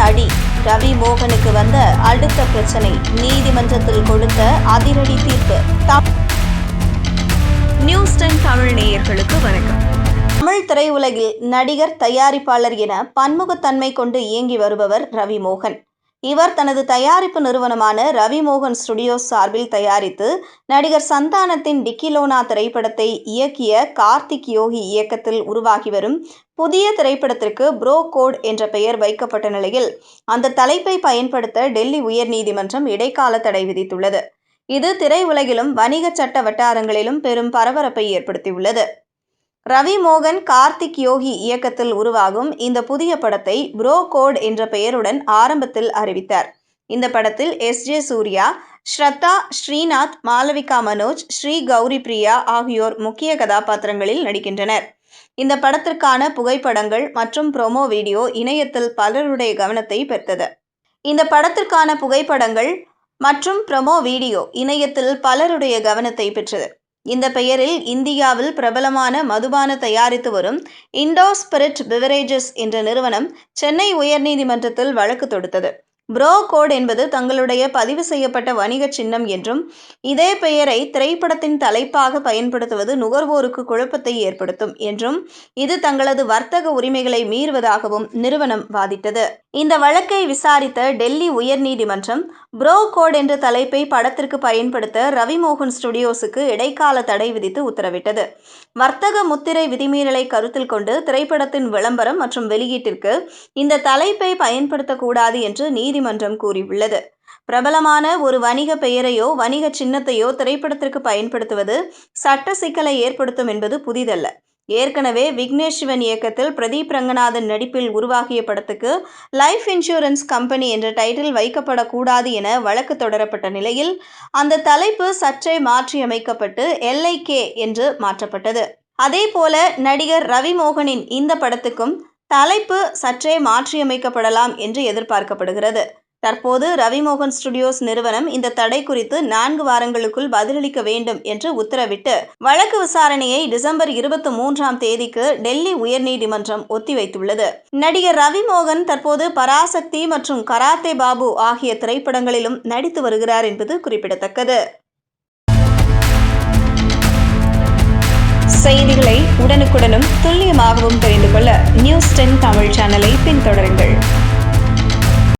அடி. ரவி மோகனுக்கு வந்த அடுத்த பிரச்சனை நீதிமன்றத்தில் கொடுத்த அதிரடி தீர்ப்பு. நியூஸ் டென் தமிழ் நேயர்களுக்கு வணக்கம். தமிழ் திரையுலகில் நடிகர் தயாரிப்பாளர் என பன்முகத்தன்மை கொண்டு இயங்கி வருபவர் ரவி மோகன் இவர் தனது தயாரிப்பு நிறுவனமான ரவி மோகன் ஸ்டுடியோஸ் சார்பில் தயாரித்து நடிகர் சந்தானத்தின் டிக்கிலோனா திரைப்படத்தை இயக்கிய கார்த்திக் யோகி இயக்கத்தில் உருவாகி வரும் புதிய திரைப்படத்திற்கு ப்ரோ கோட் என்ற பெயர் வைக்கப்பட்ட நிலையில் அந்த தலைப்பை பயன்படுத்த டெல்லி உயர்நீதிமன்றம் இடைக்கால தடை விதித்துள்ளது. இது திரையுலகிலும் வணிக சட்ட வட்டாரங்களிலும் பெரும் பரபரப்பை ஏற்படுத்தியுள்ளது. ரவி மோகன் கார்த்திக் யோகி இயக்கத்தில் உருவாகும் இந்த புதிய படத்தை ப்ரோ கோட் என்ற பெயருடன் ஆரம்பத்தில் அறிவித்தார். இந்த படத்தில் எஸ். ஜே. சூர்யா ஸ்ரத்தா ஸ்ரீநாத் மாலவிகா மனோஜ் ஸ்ரீ கௌரி பிரியா ஆகியோர் முக்கிய கதாபாத்திரங்களில் நடிக்கின்றனர். இந்த படத்திற்கான புகைப்படங்கள் மற்றும் ப்ரோமோ வீடியோ இணையத்தில் பலருடைய கவனத்தை பெற்றது. இந்த படத்திற்கான புகைப்படங்கள் மற்றும் ப்ரமோ வீடியோ இணையத்தில் பலருடைய கவனத்தை பெற்றது. இந்த பெயரில் இந்தியாவில் பிரபலமான மதுபான தயாரித்து வரும் இண்டோ ஸ்பிரிட் பிவரேஜஸ் என்ற நிறுவனம் சென்னை உயர்நீதிமன்றத்தில் வழக்கு தொடுத்தது. ப்ரோ கோட் என்பது தங்களுடைய பதிவு செய்யப்பட்ட வணிக சின்னம் என்றும் இதே பெயரை திரைப்படத்தின் தலைப்பாக பயன்படுத்துவது நுகர்வோருக்கு குழப்பத்தை ஏற்படுத்தும் என்றும் இது தங்களது வர்த்தக உரிமைகளை மீறுவதாகவும் நிறுவனம் வாதிட்டது. இந்த வழக்கை விசாரித்த டெல்லி உயர்நீதிமன்றம் ப்ரோ கோட் என்ற தலைப்பை படத்திற்கு பயன்படுத்த ரவிமோகன் ஸ்டுடியோஸுக்கு இடைக்கால தடை விதித்து உத்தரவிட்டது. வர்த்தக முத்திரை விதிமீறலை கருத்தில் கொண்டு திரைப்படத்தின் விளம்பரம் மற்றும் வெளியீட்டிற்கு இந்த தலைப்பை பயன்படுத்தக்கூடாது என்று நீதிமன்றம் கூறியுள்ளது. பிரபலமான ஒரு வணிக பெயரையோ வணிக சின்னத்தையோ திரைப்படத்திற்கு பயன்படுத்துவது சட்ட சிக்கலை ஏற்படுத்தும் என்பது புதிதல்ல. ஏற்கனவே விக்னேஷ் சிவன் இயக்கத்தில் பிரதீப் ரங்கநாதன் நடிப்பில் உருவாகிய படத்துக்கு லைஃப் இன்சூரன்ஸ் கம்பெனி என்ற டைட்டில் வைக்கப்படக்கூடாது என வழக்கு தொடரப்பட்ட நிலையில் அந்த தலைப்பு சற்றே மாற்றியமைக்கப்பட்டு எல்ஐகே என்று மாற்றப்பட்டது. அதேபோல நடிகர் ரவி மோகனின் இந்த படத்துக்கும் தலைப்பு சற்றே மாற்றியமைக்கப்படலாம் என்று எதிர்பார்க்கப்படுகிறது. தற்போது ரவிமோகன் ஸ்டுடியோஸ் நிறுவனம் இந்த தடை குறித்து நான்கு வாரங்களுக்குள் பதிலளிக்க வேண்டும் என்று உத்தரவிட்டு வழக்கு விசாரணையை டிசம்பர் இருபத்தி மூன்றாம் தேதிக்கு டெல்லி உயர்நீதிமன்றம் ஒத்திவைத்துள்ளது. நடிகர் ரவிமோகன் தற்போது பராசக்தி மற்றும் கராத்தே பாபு ஆகிய திரைப்படங்களிலும் நடித்து வருகிறார் என்பது குறிப்பிடத்தக்கது. செய்திகளை உடனுக்குடனும் துல்லியமாகவும் தெரிந்து கொள்ள நியூஸ் டென் தமிழ் சேனலை பின்தொடருங்கள்.